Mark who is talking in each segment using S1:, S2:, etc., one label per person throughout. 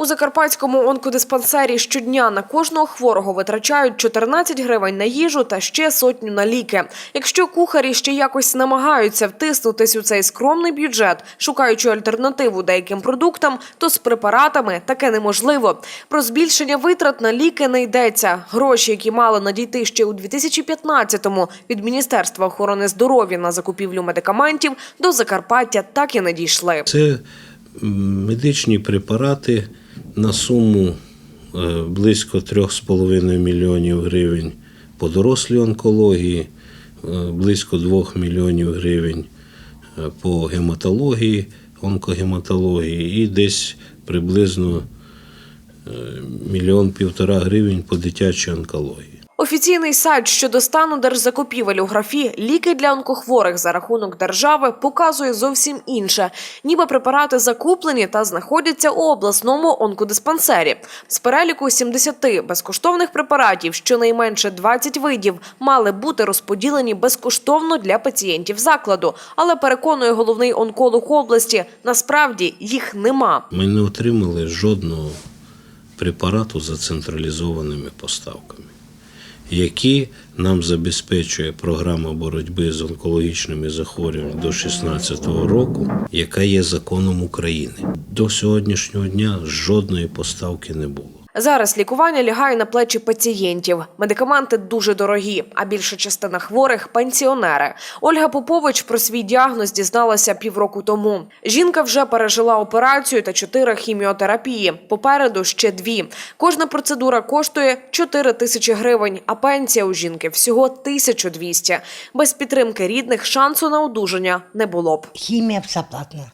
S1: У закарпатському онкодиспансері щодня на кожного хворого витрачають 14 гривень на їжу та ще сотню на ліки. Якщо кухарі ще якось намагаються втиснутись у цей скромний бюджет, шукаючи альтернативу деяким продуктам, то з препаратами таке неможливо. Про збільшення витрат на ліки не йдеться. Гроші, які мали надійти ще у 2015-му від Міністерства охорони здоров'я на закупівлю медикаментів, до Закарпаття так і не дійшли.
S2: Це медичні препарати на суму е, близько 3,5 мільйонів гривень по дорослій онкології, е, близько 2 мільйонів гривень е, по гематології, онкогематології і десь приблизно мільйон півтора гривень по дитячій онкології.
S1: Офіційний сайт щодо стану держзакупівель у графі ліки для онкохворих за рахунок держави показує зовсім інше. Ніби препарати закуплені та знаходяться у обласному онкодиспансері. З переліку 70 безкоштовних препаратів, щонайменше 20 видів, мали бути розподілені безкоштовно для пацієнтів закладу. Але переконує головний онколог області, насправді їх нема.
S2: Ми не отримали жодного препарату за централізованими поставками, які нам забезпечує програма боротьби з онкологічними захворюваннями до 2016 року, яка є законом України. До сьогоднішнього дня жодної поставки не було.
S1: Зараз лікування лягає на плечі пацієнтів. Медикаменти дуже дорогі, а більша частина хворих пенсіонери. Ольга Попович про свій діагноз дізналася півроку тому. Жінка вже пережила операцію та чотири хіміотерапії. Попереду ще дві. Кожна процедура коштує 4 тисячі гривень, а пенсія у жінки всього 1200. Без підтримки рідних шансу на одужання не було б.
S3: Хімія вся платна.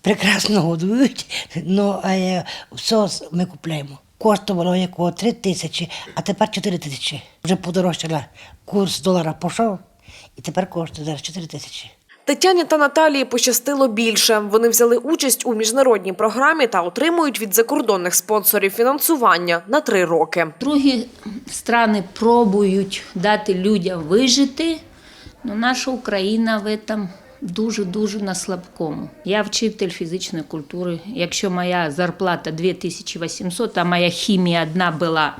S3: Прекрасно годують, але все ми купляємо. Коштувало якого 3 тисячі, а тепер 4 тисячі. Вже подорожчала. Курс долара пішов, і тепер коштує зараз 4 тисячі.
S1: Тетяні та Наталії пощастило більше. Вони взяли участь у міжнародній програмі та отримують від закордонних спонсорів фінансування на три роки.
S4: Другі страни пробують дати людям вижити, але наша Україна в этом дуже-дуже на слабкому. Я вчитель фізичної культури. Якщо моя зарплата 2800, а моя хімія одна була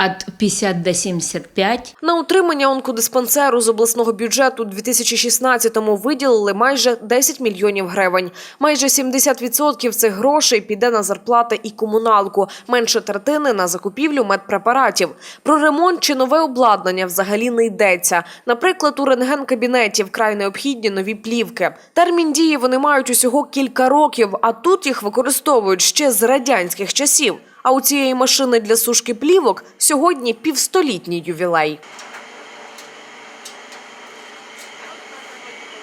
S4: від 50 до 75,
S1: На утримання онкодиспансеру з обласного бюджету у 2016-му виділили майже 10 мільйонів гривень. Майже 70% цих грошей піде на зарплати і комуналку, менше третини на закупівлю медпрепаратів. Про ремонт чи нове обладнання взагалі не йдеться. Наприклад, у рентген-кабінеті вкрай необхідні нові плівки. Термін дії вони мають усього кілька років, а тут їх використовують ще з радянських часів. А у цієї машини для сушки плівок сьогодні півстолітній ювілей.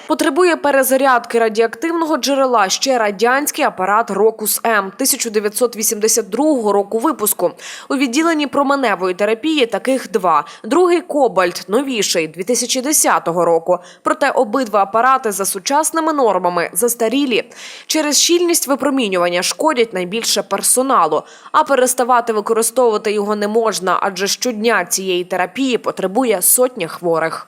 S1: Потребує перезарядки радіоактивного джерела ще радянський апарат Рокус М 1982 року випуску. У відділенні променевої терапії таких два. Другий Кобальт, новіший 2010 року. Проте обидва апарати за сучасними нормами застарілі. Через щільність випромінювання шкодять найбільше персоналу. А переставати використовувати його не можна, адже щодня цієї терапії потребує сотня хворих.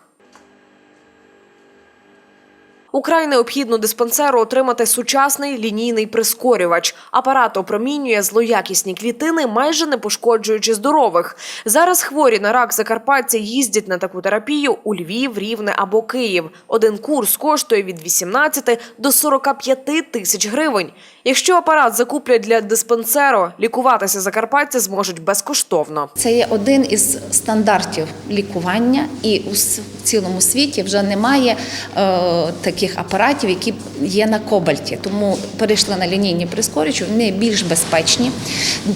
S1: Украй необхідно диспансеру отримати сучасний лінійний прискорювач. Апарат опромінює злоякісні клітини, майже не пошкоджуючи здорових. Зараз хворі на рак закарпатці їздять на таку терапію у Львів, Рівне або Київ. Один курс коштує від 18 до 45 тисяч гривень. Якщо апарат закуплять для диспансеру, лікуватися закарпатці зможуть безкоштовно.
S5: Це є один із стандартів лікування, і у цілому світі вже немає е, таких апаратів, які є на кобальті. Тому перейшли на лінійні прискорювачі, вони більш безпечні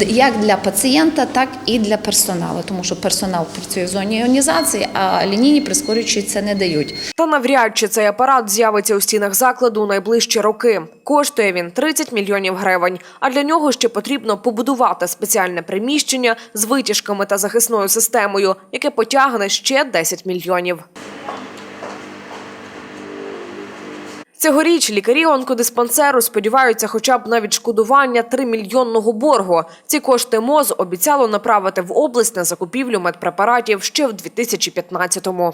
S5: як для пацієнта, так і для персоналу, тому що персонал працює в зоні іонізації, а лінійні прискорювачі це не дають.
S1: Та навряд чи цей апарат з'явиться у стінах закладу у найближчі роки. Коштує він 30 мільйонів гривень. А для нього ще потрібно побудувати спеціальне приміщення з витяжками та захисною системою, яке потягне ще 10 мільйонів. Цьогоріч лікарі онкодиспансеру сподіваються хоча б на відшкодування 3 мільйонного боргу. Ці кошти МОЗ обіцяло направити в область на закупівлю медпрепаратів ще в 2015-му.